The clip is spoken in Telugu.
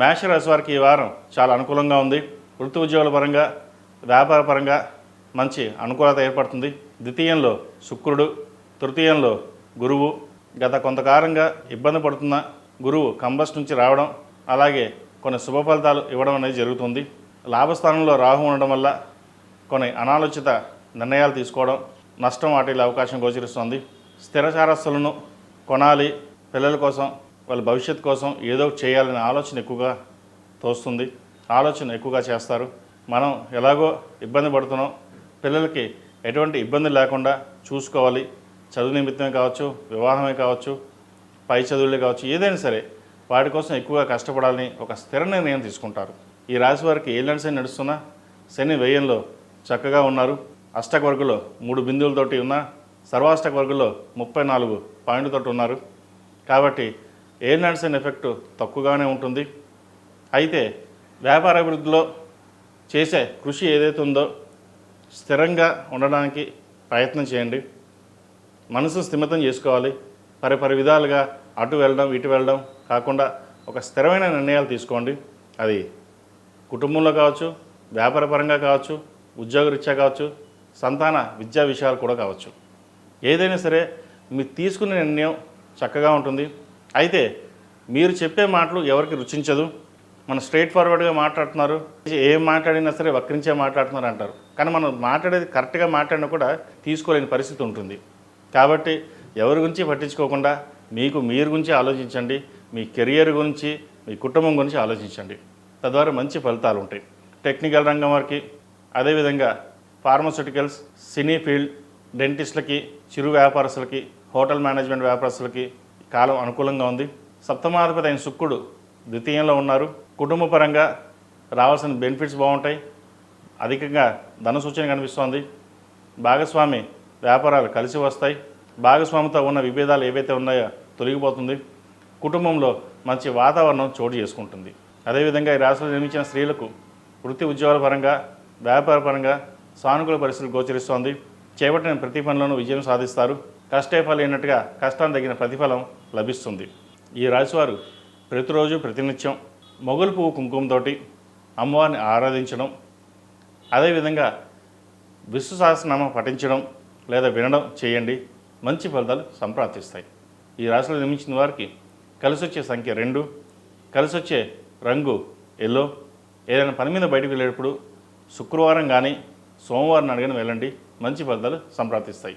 మేషరాశి వారికి ఈ వారం చాలా అనుకూలంగా ఉంది. వృత్తి ఉద్యోగాల పరంగా వ్యాపార పరంగా మంచి అనుకూలత ఏర్పడుతుంది. ద్వితీయంలో శుక్రుడు తృతీయంలో గురువు. గత కొంతకాలంగా ఇబ్బంది పడుతున్న గురువు కంబస్ నుంచి రావడం అలాగే కొన్ని శుభ ఫలితాలు ఇవ్వడం అనేది జరుగుతుంది. లాభస్థానంలో రాహు ఉండడం వల్ల కొన్ని అనాలోచిత నిర్ణయాలు తీసుకోవడం నష్టం వాటిల్లే అవకాశం గోచరిస్తుంది. స్థిరచారస్తులను కొనాలి. పిల్లల కోసం వాళ్ళ భవిష్యత్తు కోసం ఏదో ఒకటి చేయాలనే ఆలోచన ఎక్కువగా తోస్తుంది. ఆలోచన ఎక్కువగా చేస్తారు. మనం ఎలాగో ఇబ్బంది పడుతున్నాం. పిల్లలకి ఎటువంటి ఇబ్బంది లేకుండా చూసుకోవాలి. చదువు నిమిత్తమే కావచ్చు వివాహమే కావచ్చు పై చదువులే కావచ్చు ఏదైనా సరే వాటి కోసం ఎక్కువగా కష్టపడాలని ఒక స్థిర నిర్ణయం తీసుకుంటారు. ఈ రాశి వారికి ఏళ్ళని శని నడుస్తున్నా శని వ్యయంలో చక్కగా ఉన్నారు. అష్టక వర్గంలో మూడు బిందువులతోటి ఉన్న సర్వాష్టక వర్గంలో ముప్పై నాలుగు పాయింట్లతోటి ఉన్నారు. కాబట్టి ఏళ్ళని శని ఎఫెక్ట్ తక్కువగానే ఉంటుంది. అయితే వ్యాపార అభివృద్ధిలో చేసే కృషి ఏదైతే ఉందో స్థిరంగా ఉండడానికి ప్రయత్నం చేయండి. మనసు స్థిమితం చేసుకోవాలి. పరిపరి విధాలుగా అటు వెళ్ళడం ఇటు వెళ్ళడం కాకుండా ఒక స్థిరమైన నిర్ణయాలు తీసుకోండి. అది కుటుంబంలో కావచ్చు వ్యాపారపరంగా కావచ్చు ఉద్యోగరీత్యా కావచ్చు సంతాన విద్యా విషయాలు కూడా కావచ్చు. ఏదైనా సరే మీరు తీసుకునే నిర్ణయం చక్కగా ఉంటుంది. అయితే మీరు చెప్పే మాటలు ఎవరికి రుచించదు? మనం స్ట్రైట్ ఫార్వర్డ్గా మాట్లాడుతున్నారు. ఏం మాట్లాడినా సరే వక్రించే మాట్లాడుతున్నారు అంటారు. కానీ మనం మాట్లాడేది కరెక్ట్గా మాట్లాడినా కూడా తీసుకోలేని పరిస్థితి ఉంటుంది. కాబట్టి ఎవరి గురించి పట్టించుకోకుండా మీకు మీరు గురించి ఆలోచించండి. మీ కెరియర్ గురించి మీ కుటుంబం గురించి ఆలోచించండి. తద్వారా మంచి ఫలితాలు ఉంటాయి. టెక్నికల్ రంగం వారికి అదేవిధంగా ఫార్మస్యూటికల్స్ సినీ ఫీల్డ్ డెంటిస్టులకి చిరు వ్యాపారస్తులకి హోటల్ మేనేజ్మెంట్ వ్యాపారస్తులకి కాలం అనుకూలంగా ఉంది. సప్తమాధిపతి అయిన శుక్రుడు ద్వితీయంలో ఉన్నారు. కుటుంబ పరంగా రావాల్సిన బెనిఫిట్స్ బాగుంటాయి. అధికంగా ధన సూచన కనిపిస్తోంది. భాగస్వామి వ్యాపారాలు కలిసి వస్తాయి. భాగస్వామితో ఉన్న విభేదాలు ఏవైతే ఉన్నాయో తొలగిపోతుంది. కుటుంబంలో మంచి వాతావరణం చోటు చేసుకుంటుంది. అదేవిధంగా ఈ రాశిలో నిర్మించిన స్త్రీలకు వృత్తి ఉద్యోగాల పరంగా వ్యాపార పరంగా సానుకూల పరిస్థితులు గోచరిస్తోంది. చేపట్టిన ప్రతి పనిలోనూ విజయం సాధిస్తారు. కష్టే ఫలైనట్టుగా తగిన ప్రతిఫలం లభిస్తుంది. ఈ రాశివారు ప్రతిరోజు ప్రతినిత్యం మొగులు పువ్వు కుంకుమతోటి అమ్మవారిని ఆరాధించడం అదేవిధంగా విష్ణు సహస్రనామం పఠించడం లేదా వినడం చేయండి. మంచి ఫలితాలు సంప్రాప్తిస్తాయి. ఈ రాశిలో నిర్మించిన వారికి కలిసి వచ్చే సంఖ్య రెండు కలిసి వచ్చే రంగు ఎల్లో. ఏదైనా పని మీద బయటకు వెళ్ళేటప్పుడు శుక్రవారం కానీ సోమవారం అడిగిన వెళ్ళండి. మంచి ఫలితాలు సంప్రాప్తిస్తాయి.